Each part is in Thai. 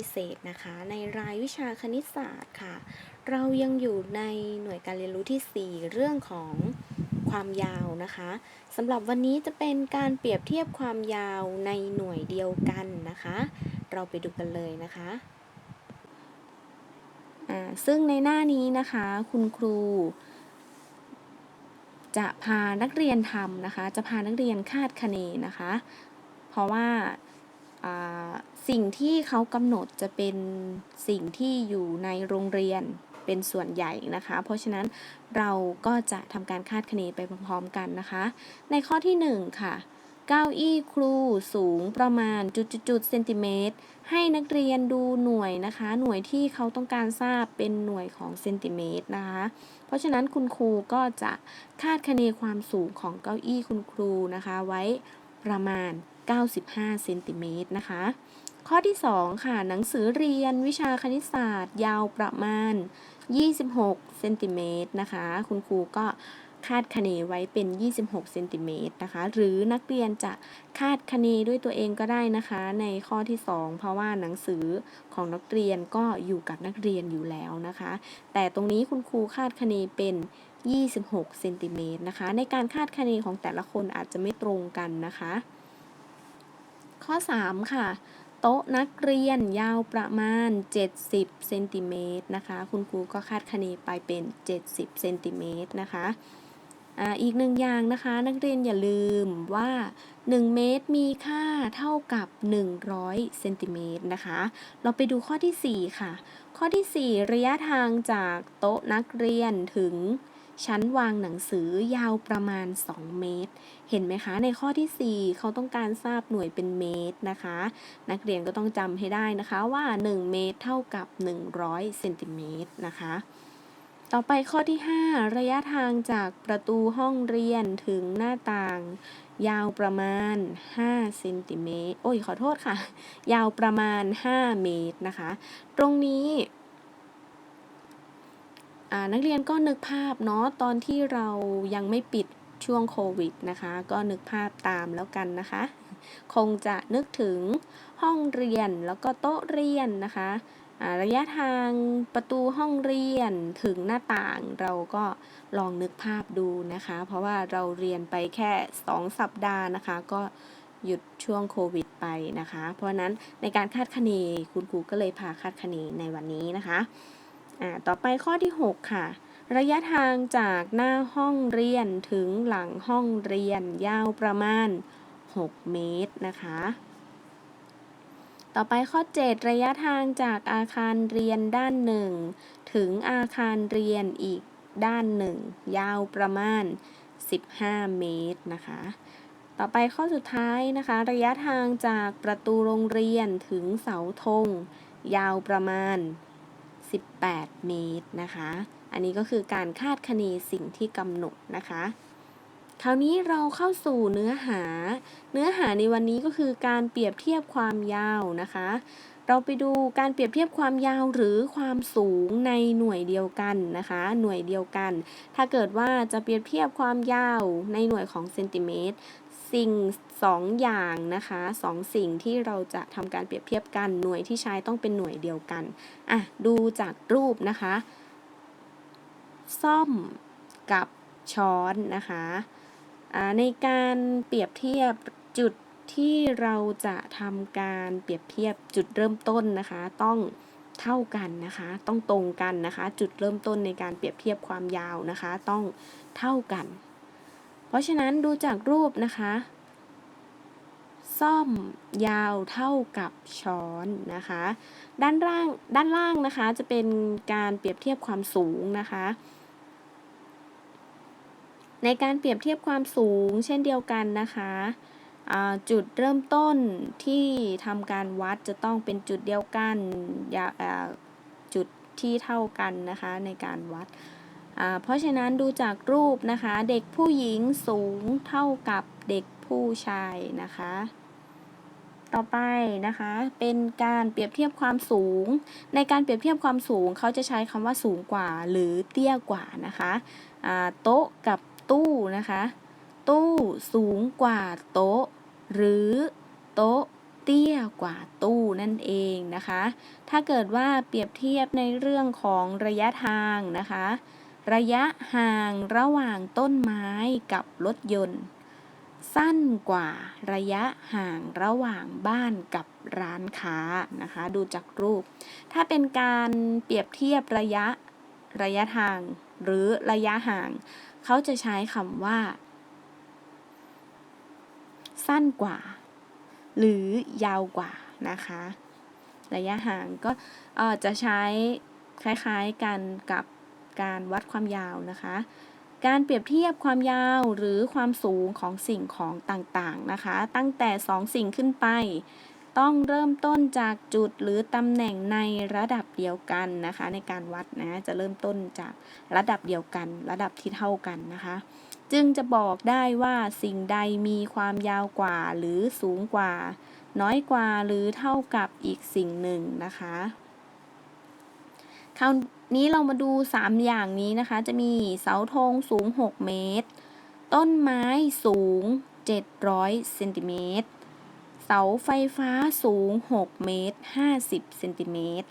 วีเศษนะคะ ในรายวิชาคณิตศาสตร์ค่ะ เรายังอยู่ในหน่วยการเรียนรู้ที่ 4 เรื่องของความยาวนะคะสำหรับวันนี้จะเป็นการเปรียบเทียบความยาวในหน่วยเดียวกันนะคะ เราไปดูกันเลยนะคะซึ่งในหน้านี้นะคะ คุณครู จะพานักเรียนทำนะคะ จะพานักเรียนคาดคะเนนะคะ เพราะว่า สิ่งที่เขากำหนดจะเป็นสิ่งที่อยู่ในโรงเรียนเป็นส่วนใหญ่นะคะ เพราะฉะนั้นเราก็จะทำการคาดคะเนไปพร้อมๆกันนะคะ ในข้อที่ 1 ค่ะ เก้าอี้ครูสูงประมาณจุดๆเซนติเมตรให้นักเรียนดูหน่วยนะคะ หน่วยที่เขาต้องการทราบเป็นหน่วยของเซนติเมตรนะคะ เพราะฉะนั้นคุณครูก็จะคาดคะเนความสูงของเก้าอี้คุณครูนะคะไว้ประมาณ 95เซนติเมตรนะคะ ข้อที่ 2 ค่ะ หนังสือเรียนวิชาคณิตศาสตร์ ยาวประมาณ 26เซนติเมตรนะคะ คุณครูก็คาดคะเนไว้เป็น 26เซนติเมตรนะคะ หรือนักเรียนจะคาดคะเนด้วยตัวเองก็ได้นะคะ ในข้อที่ 2 เพราะว่าหนังสือของนักเรียนก็อยู่กับนักเรียนอยู่แล้วนะคะ แต่ตรงนี้คุณครูคาดคะเนเป็น 26เซนติเมตรนะคะ ในการคาดคะเนของแต่ละคนอาจจะไม่ตรงกันนะคะ ข้อ 3 ค่ะ โต๊ะนักเรียนยาวประมาณ 70เซนติเมตรนะคะ คุณครูก็คาดคะเนไปเป็น 70เซนติเมตรนะคะอีกหนึ่งอย่างนะคะ นักเรียนอย่าลืมว่า 1 เมตรมีค่าเท่ากับ 100เซนติเมตรนะคะ เราไปดูข้อทีสี่4 ค่ะ ข้อทีสี่ 4 ระยะทางจากโต๊ะนักเรียนถึง ชั้นวางหนังสือยาวประมาณ 2 เมตร เห็นไหมคะ ในข้อที่ 4 เขาต้องการทราบหน่วยเป็นเมตรนะคะ นักเรียนก็ต้องจำให้ได้นะคะว่า 1 เมตรเท่ากับ 100เซนติเมตรนะคะ ต่อไปข้อที่ 5 ระยะทางจากประตูห้องเรียนถึงหน้าต่าง ยาวประมาณ5เซนติเมตร โอ้ยขอโทษค่ะ ยาวประมาณ 5 เมตรนะคะ ตรงนี้ นักเรียนก็นึกภาพเนาะตอนที่เรายังไม่ปิดช่วงโควิดนะคะ ก็นึกภาพตามแล้วกันนะคะ คงจะนึกถึงห้องเรียนแล้วก็โต๊ะเรียนนะคะระยะทางประตูห้องเรียนถึงหน้าต่างเราก็ลองนึกภาพดูนะคะ เพราะว่าเราเรียนไปแค่ 2 สัปดาห์นะคะ ก็หยุดช่วงโควิดไปนะคะ เพราะนั้นในการคาดคะเนคุณครูก็เลยพาคาดคะเนในวันนี้นะคะ อ่าต่อไปข้อที่ 6 ค่ะ ระยะทางจากหน้าห้องเรียนถึงหลังห้องเรียนยาวประมาณ 6 เมตรนะคะ ต่อไปข้อ 7 ระยะทางจากอาคารเรียนด้านหนึ่งถึงอาคารเรียนอีกด้านหนึ่งยาวประมาณ 15 เมตรนะคะ ต่อไปข้อสุดท้ายนะคะ ระยะทางจากประตูโรงเรียนถึงเสาธงยาวประมาณ 18 เมตรนะคะ อันนี้ก็คือการคาดคะเนสิ่งที่กำหนดนะคะ คราวนี้เราเข้าสู่เนื้อหา เนื้อหาในวันนี้ก็คือการเปรียบเทียบความยาวนะคะ เราไปดูการเปรียบเทียบความยาวหรือความสูงในหน่วยเดียวกันนะคะ หน่วยเดียวกัน ถ้าเกิดว่าจะเปรียบเทียบความยาวในหน่วยของเซนติเมตร สิ่งสองอย่างนะคะสองสิ่งที่เราจะทำการเปรียบเทียบกันหน่วยที่ใช้ต้องเป็นหน่วยเดียวกันอะดูจากรูปนะคะ ซ่อมกับช้อนนะคะอ่าในการเปรียบเทียบจุดที่เราจะทำการเปรียบเทียบจุดเริ่มต้นนะคะ ต้องเท่ากันนะคะ ต้องตรงกันนะคะ จุดเริ่มต้นในการเปรียบเทียบความยาวนะคะ ต้องเท่ากัน เพราะฉะนั้นดูจากรูปนะคะ ซ่อมยาวเท่ากับช้อนนะคะ ด้านล่างด้านล่างนะคะจะเป็นการเปรียบเทียบความสูงนะคะ ในการเปรียบเทียบความสูงเช่นเดียวกันนะคะจุดเริ่มต้นที่ทำการวัดจะต้องเป็นจุดเดียวกันจุดที่เท่ากันนะคะในการวัด เพราะฉะนั้นดูจากรูปนะคะ เด็กผู้หญิงสูงเท่ากับเด็กผู้ชายนะคะ ต่อไปนะคะ เป็นการเปรียบเทียบความสูง ในการเปรียบเทียบความสูงเขาจะใช้คำว่าสูงกว่าหรือเตี้ยกว่านะคะโต๊ะกับตู้นะคะ ตู้สูงกว่าโต๊ะ หรือโต๊ะเตี้ยกว่าตู้นั่นเองนะคะ ถ้าเกิดว่าเปรียบเทียบในเรื่องของระยะทางนะคะ ระยะห่างระหว่างต้นไม้กับรถยนต์ สั้นกว่าระยะห่างระหว่างบ้านกับร้านค้านะคะ ดูจากรูป ถ้าเป็นการเปรียบเทียบระยะระยะทางหรือระยะห่าง เขาจะใช้คำว่า สั้นกว่า หรือยาวกว่านะคะ ระยะห่างก็จะใช้คล้ายๆกันกับ การวัดความยาวนะคะ การเปรียบเทียบความยาวหรือความสูงของสิ่งของต่างๆนะคะ ตั้งแต่ 2 สิ่งขึ้นไป ต้องเริ่มต้นจากจุดหรือตำแหน่งในระดับเดียวกันนะคะ ในการวัดนะจะเริ่มต้นจากระดับเดียวกัน ระดับที่เท่ากันนะคะ จึงจะบอกได้ว่าสิ่งใดมีความยาวกว่าหรือสูงกว่า น้อยกว่าหรือเท่ากับอีกสิ่งหนึ่งนะคะครา นี้เรามาดู 3 อย่างนี้นะคะ จะมีเสาธงสูง 6 เมตร ต้นไม้สูง 700เซนติเมตร เสาไฟฟ้าสูง 6 เมตร 50เซนติเมตร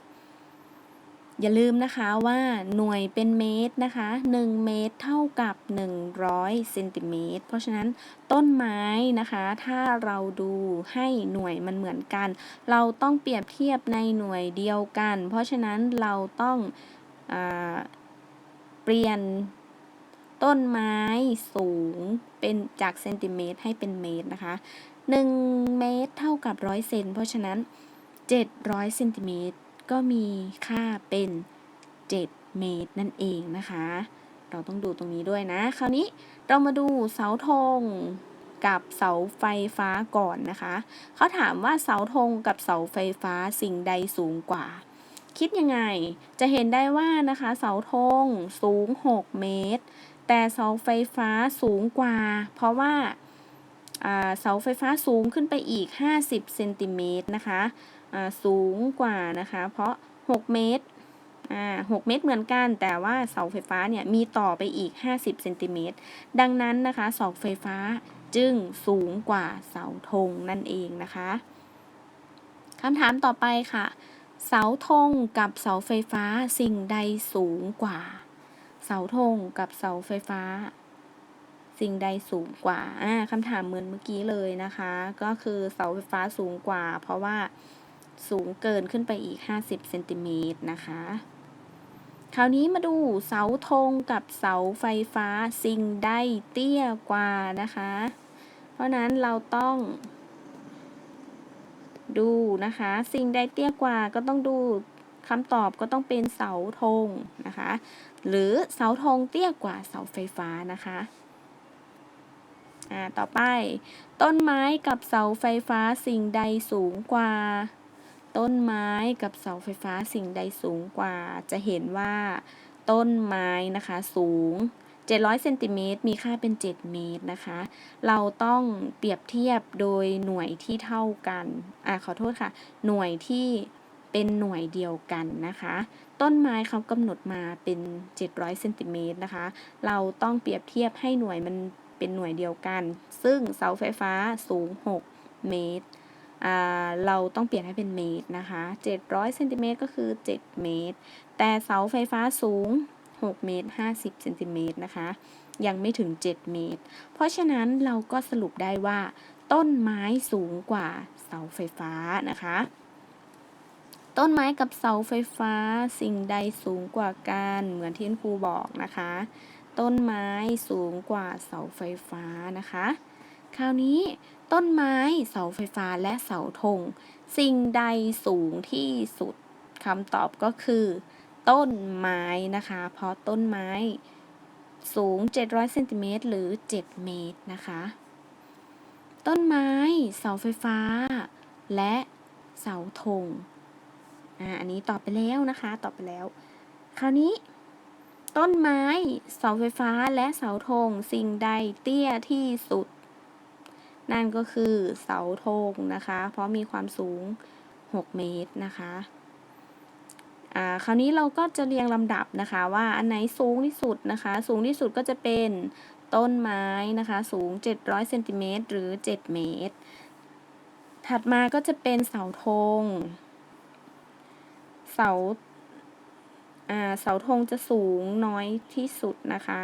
อย่าลืมนะคะว่าหน่วยเป็นเมตรนะคะ 1 เมตรเท่ากับ 100เซนติเมตร เพราะฉะนั้นต้นไม้นะคะ ถ้าเราดูให้หน่วยมันเหมือนกัน เราต้องเปรียบเทียบในหน่วยเดียวกัน เพราะฉะนั้นเราต้อง เปลี่ยนต้นไม้สูงเป็นจากเซนติเมตรให้เป็นเมตรนะคะ 1 เมตรเท่ากับร้อยเซนเพราะฉะนั้น 700เซนติเมตรก็มีค่าเป็น 7 เมตรนั่นเองนะคะ เราต้องดูตรงนี้ด้วยนะ คราวนี้เรามาดูเสาธงกับเสาไฟฟ้าก่อนนะคะ เขาถามว่าเสาธงกับเสาไฟฟ้าสิ่งใดสูงกว่า คิดยังไง จะเห็นได้ว่านะคะเสาธงสูง 6 เมตร แต่เสาไฟฟ้าสูงกว่า เพราะว่าเสาไฟฟ้าสูงขึ้นไปอีก 50 เซนติเมตรนะคะสูงกว่านะคะ เพราะ 6 เมตรอ่า6เมตรเหมือนกัน แต่ว่าเสาไฟฟ้าเนี่ยมีต่อไปอีก 50 เซนติเมตร ดังนั้นนะคะเสาไฟฟ้าจึงสูงกว่าเสาธงนั่นเองนะคะคำถามต่อไปค่ะ เสาธงกับเสาไฟฟ้าสิ่งใดสูงกว่า เสาธงกับเสาไฟฟ้า สิ่งใดสูงกว่าอ่าคำถามเหมือนเมื่อกี้เลยนะคะ ก็คือเสาไฟฟ้าสูงกว่า เพราะว่าสูงเกินขึ้นไปอีก 50เซนติเมตรนะคะ คราวนี้มาดูเสาธงกับเสาไฟฟ้าสิ่งใดเตี้ยกว่านะคะ เพราะนั้นเราต้อง ดูนะคะ สิ่งใดเตี้ยกว่าก็ต้องดูคำตอบก็ต้องเป็นเสาธงนะคะ หรือเสาธงเตี้ยกว่าเสาไฟฟ้านะคะอ่าต่อไป ต้นไม้กับเสาไฟฟ้าสิ่งใดสูงกว่า ต้นไม้กับเสาไฟฟ้าสิ่งใดสูงกว่า จะเห็นว่า ต้นไม้นะคะสูง 700เซนติเมตรมีค่าเป็น 7 เมตรนะคะ เราต้องเปรียบเทียบโดยหน่วยที่เท่ากัน อ่าขอโทษค่ะ หน่วยที่เป็นหน่วยเดียวกันนะคะ ต้นไม้เขากำหนดมาเป็น 700เซนติเมตรนะคะ เราต้องเปรียบเทียบให้หน่วยมันเป็นหน่วยเดียวกัน ซึ่งเสาไฟฟ้าสูง 6 เมตร เราต้องเปลี่ยนให้เป็นเมตรนะคะ 700เซนติเมตรก็คือ 7 เมตร แต่เสาไฟฟ้าสูง 6 เมตร 50 เซนติเมตรนะคะ ยังไม่ถึง 7 เมตร เพราะฉะนั้นเราก็สรุปได้ว่า ต้นไม้สูงกว่าเสาไฟฟ้านะคะ ต้นไม้กับเสาไฟฟ้าสิ่งใดสูงกว่ากันเหมือนที่ครูบอกนะคะ ต้นไม้สูงกว่าเสาไฟฟ้านะคะ คราวนี้ต้นไม้เสาไฟฟ้าและเสาธง สิ่งใดสูงที่สุดคำตอบก็คือ ต้นไม้นะคะ เพราะต้นไม้สูง 700เซนติเมตรหรือ 7 เมตรนะคะ ต้นไม้เสาไฟฟ้า และเสาธงอ่าอันนี้ตอบไปแล้วนะคะ ตอบไปแล้ว คราวนี้ ต้นไม้เสาไฟฟ้าและเสาธงสิ่งใดเตี้ยที่สุด นั่นก็คือเสาธงนะคะ เพราะมีความสูง 6 เมตรนะคะ อ่าคราวนี้เราก็จะเรียงลำดับนะคะว่าอันไหนสูงที่สุดนะคะ สูงที่สุดก็จะเป็นต้นไม้นะคะ สูง 700เซนติเมตรหรือ 7 เมตร ถัดมาก็จะเป็นเสาธง เสาอ่าเสาธงจะสูงน้อยที่สุดนะคะ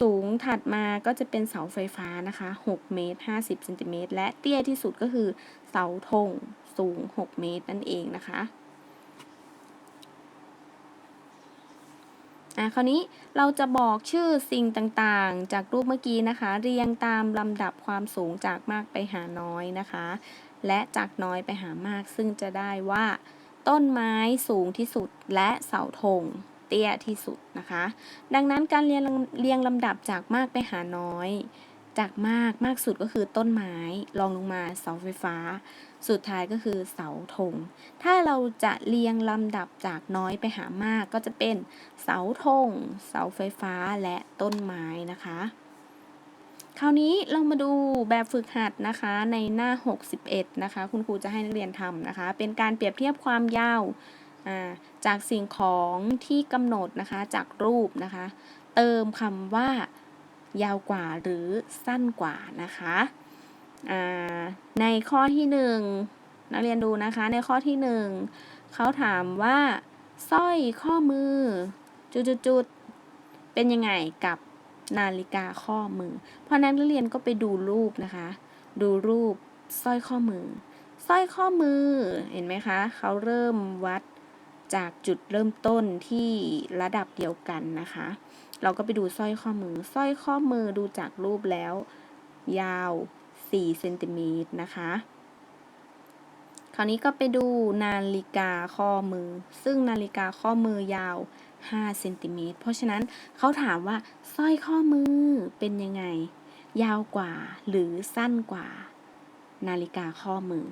สูงถัดมาก็จะเป็นเสาไฟฟ้านะคะ 6 เมตร 50เซนติเมตรและเตี้ยที่สุดก็คือเสาธงสูง 6 เมตรนั่นเองนะคะ อะคราวนี้เราจะบอกชื่อสิ่งต่างๆ จากรูปเมื่อกี้นะคะ เรียงตามลำดับความสูงจากมากไปหาน้อยนะคะ และจากน้อยไปหามาก ซึ่งจะได้ว่า ต้นไม้สูงที่สุดและเสาธงเตี้ยที่สุดนะคะ ดังนั้นการเรียงเรียงลำดับจากมากไปหาน้อย จากมากมากสุดก็คือต้นไม้รองลงมาเสาไฟฟ้า สุดท้ายก็คือเสาธง ถ้าเราจะเรียงลำดับจากน้อยไปหามากก็จะเป็นเสาธง เสาไฟฟ้าและต้นไม้นะคะ คราวนี้เรามาดูแบบฝึกหัดนะคะในหน้า 61 นะคะ คุณครูจะให้นักเรียนทำนะคะ เป็นการเปรียบเทียบความยาวจากสิ่งของที่กำหนดนะคะจากรูปนะคะ เติมคำว่ายาวกว่าหรือสั้นกว่านะคะ ในข้อที่หนึ่งนักเรียนดูนะคะในข้อที่หนึ่งเขาถามว่าสร้อยข้อมือ จุดๆเป็นยังไงกับนาฬิกาข้อมือ เพราะนั้นนักเรียนก็ไปดูรูปนะคะ ดูรูปสร้อยข้อมือสร้อยข้อมือเห็นไหมคะเขาเริ่มวัดจากจุดเริ่มต้นที่ระดับเดียวกันนะคะ เราก็ไปดูสร้อยข้อมือสร้อยข้อมือดูจากรูปแล้ว ยาว 4เซนติเมตรนะคะ คราวนี้ก็ไปดูนาฬิกาข้อมือ ซึ่งนาฬิกาข้อมือยาว5เซนติเมตรเพราะฉะนั้นเขาถามว่าสร้อยข้อมือเป็นยังไง ยาวกว่าหรือสั้นกว่า นาฬิกาข้อมือ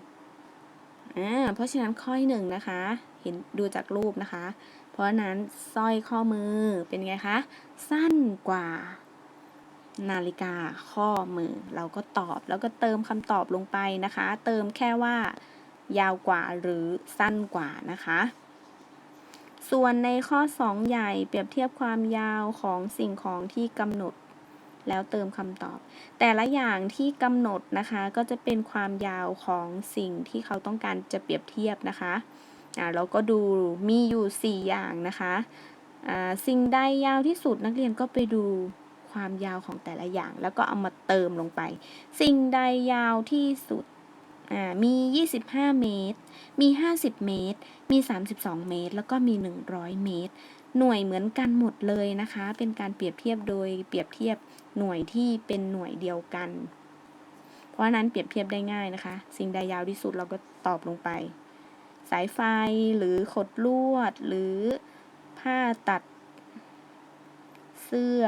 อ่าเพราะฉะนั้นข้อหนึ่งนะคะ เห็นดูจากรูปนะคะ เพราะนั้นสร้อยข้อมือเป็นไงคะ สั้นกว่า นาฬิกาข้อมือ เราก็ตอบแล้วก็เติมคำตอบลงไปนะคะ เติมแค่ว่ายาวกว่าหรือสั้นกว่านะคะ ส่วนในข้อ 2 ใหญ่เปรียบเทียบความยาวของสิ่งของที่กำหนด แล้วเติมคำตอบ แต่ละอย่างที่กำหนดนะคะ ก็จะเป็นความยาวของสิ่งที่เขาต้องการจะเปรียบเทียบนะคะอ่าเราก็ดูมีอยู่ 4 อย่างนะคะอ่าสิ่งใดยาวที่สุดนักเรียนก็ไปดู ความยาวของแต่ละอย่าง แล้วก็เอามาเติมลงไป สิ่งใดยาวที่สุดมี 25 เมตร มี 50 เมตร มี 32 เมตร แล้วก็มี 100 เมตร หน่วยเหมือนกันหมดเลยนะคะ เป็นการเปรียบเทียบโดยเปรียบเทียบหน่วยที่เป็นหน่วยเดียวกัน เพราะนั้นเปรียบเทียบได้ง่ายนะคะ สิ่งใดยาวที่สุดเราก็ตอบลงไป สายไฟหรือขดลวด หรือผ้าตัด เสื้อ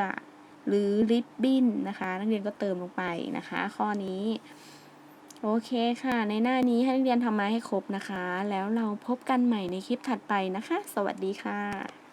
หรือริบบิ้นนะคะ นักเรียนก็เติมลงไปนะคะ ข้อนี้ โอเคค่ะ ในหน้านี้ให้นักเรียนทำมาให้ครบนะคะ แล้วเราพบกันใหม่ในคลิปถัดไปนะคะ สวัสดีค่ะ